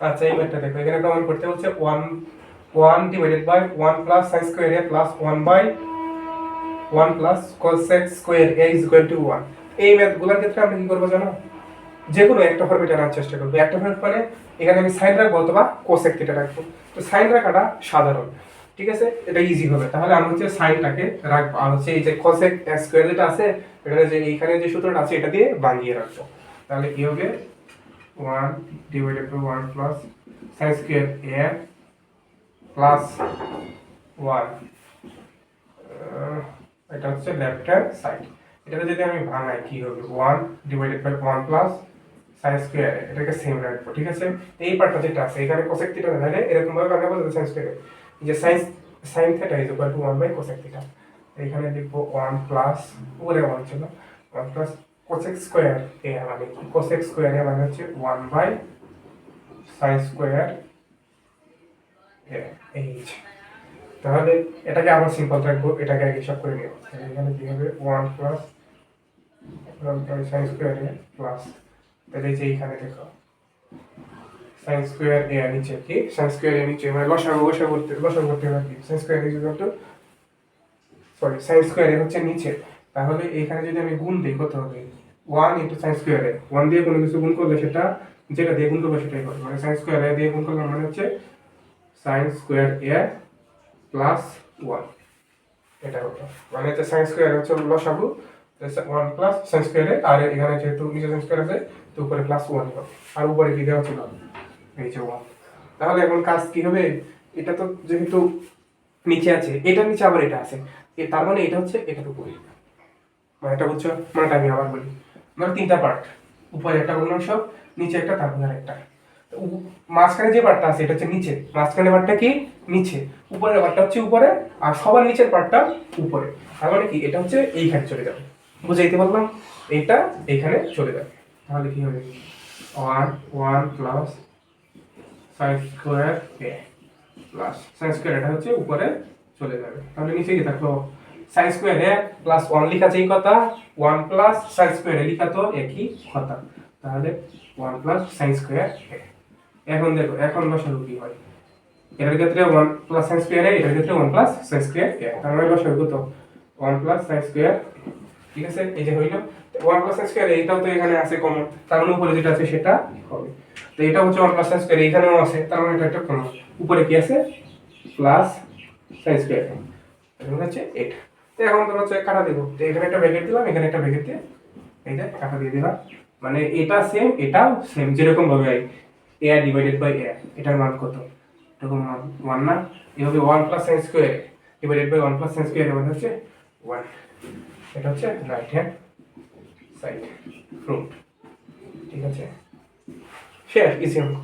আচ্ছা এই ম্যাথটা দেখো। এখানে প্রমাণ করতে হচ্ছে one one divided by one plus sine square A plus one by one plus cosec square A is equal to one এই ম্যাথগুলোর ক্ষেত্রে আমরা কি করব জানো? যে কোনো একটা ফর্মেট আনার চেষ্টা করব। একটা ফর্মেট মানে এখানে আমি সাইন রাখব অথবা কোসেক থিটা রাখব। তো সাইন রাখাটা সাধারণ, ঠিক আছে? এটা ইজি হবে। তাহলে আমি হচ্ছে সাইনটাকে রাখব। আর হচ্ছে এই যে কোসেক স্কোয়ার যেটা আছে এটা যে এইখানে যে সূত্রটা আছে, এটা দিয়ে বানিয়ে রাখব। তাহলে কি হবে? One divided by one plus sine square A plus one এটা হচ্ছে লেফট হ্যান্ড সাইড এটাকে যদি আমি ভাঙাই, কি হবে? One divided by one plus sine square এটাকে সেম রাখব, ঠিক আছে? এই পার্টটা যেটা আছে, এখানে কোসেক থিটা তাহলে এরকম ভাবে বানাবো যাতে সাইন স্কোয়ার যে sine sine theta is equal to one by cosec theta এখানে লিখব ওয়ান প্লাস উপরে ওয়ান ছিল one plus cosec square A মানে কি? কোসেক এ মানে হচ্ছে one by sine square A এই তাহলে এটাকে আবার সিম্পল রাখব এটাকে আগে হিসাব করে নেব। এখানে কি হবে? One plus sine square A plus তাহলে যে এইখানে দেখো। সাইন স্কোয়ার এ নিচে কি? সাইন স্কোয়ার এর নিচে মানে লসাগু লসাগু করতে লসাগু করতে হবে কি। Sine square is equal to sorry sine square A হচ্ছে নিচে। তাহলে এখানে যদি আমি গুণ দিই, কত হবে? ওয়ান ইন্টু সাইন স্কোয়ারে ওয়ান দিয়ে কোনো কিছু গুণ করলে সেটা, যেটা দিয়ে গুণ করবে সেটাই করবে মানে সাইন স্কোয়ার এ দিয়ে গুণ করলে মানে হচ্ছে sine square A plus one এটা হতো মানে হচ্ছে সাইন স্কোয়ার হচ্ছে লসাগু ওয়ান প্লাস সাইন স্কোয়ারে আর এখানে যেহেতু নিচে সাইন স্কোয়ার আছে, তো উপরে প্লাস ওয়ান হবে। আর উপরে কি দেওয়া ছিল? এই যে ওয়ান তাহলে এখন কাজ কি হবে? এটা তো যেহেতু নিচে আছে এটার নিচে আবার এটা আছে। তার মানে এটা হচ্ছে এটার উপরে। মানে এটা বুঝছ মানে আমি আবার বলি। মানে তিনটা পার্ট উপরে একটা ভগ্নাংশ নিচে একটা, তারপরে একটা। মাঝখানে যে পার্টটা আছে, এটা হচ্ছে নিচে। মাঝখানে পার্টটা কি? নিচে। উপরের পার্টটা হচ্ছে উপরে, আর সবার নিচের পার্টটা উপরে। তার মানে কি? এটা হচ্ছে এইখানে চলে যাবে। বুঝাইতে পারলাম? এইটা এইখানে চলে যাবে। তাহলে কি হবে? One one plus sine square A plus sine square এটা হচ্ছে উপরে চলে যাবে। তাহলে নিচে কি থাকল sine square A plus one লেখা এই কথা one plus sine square A তো একই কথা। তাহলে ওয়ান প্লাস সাইন স্কোয়ার এখন দেখো, এখন লসাগু কি হয়? এটার ক্ষেত্রে one plus sine square A, এটার ক্ষেত্রে one plus sine square A. তার মানে লসাগু কত ওয়ান প্লাস সাইন স্কোয়ার ঠিক আছে? এই যে হইল। ওয়ান প্লাস সাইন স্কোয়ার এইটাও তো এখানে আছে কমন তার মানে উপরে যেটা আছে সেটা হবে। তো এটা হচ্ছে ওয়ান প্লাস সাইন স্কোয়ার এখানেও আছে। তার মানে এটা একটা কমন উপরে কি আছে? প্লাস সাইন স্কোয়ার এটা হচ্ছে এটা। তো এখন তোর হচ্ছে কাটা দেবো। তো এখানে একটা ব্র্যাকেট দিলাম, এখানে একটা ব্র্যাকেট দিয়ে এই যে কাটা দিয়ে দিলাম। মানে এটা সেম এটাও সেম যেরকম ভাবে এ ডিভাইডেড বাই এ এটার মান কত? এরকম ওয়ান না? এভাবে one plus sine square divided by one plus sine square মানে হচ্ছে ওয়ান এটা হচ্ছে রাইট হ্যান্ড সাইড ফ্রন্ট ঠিক আছে? শেয়ার ইজি অঙ্ক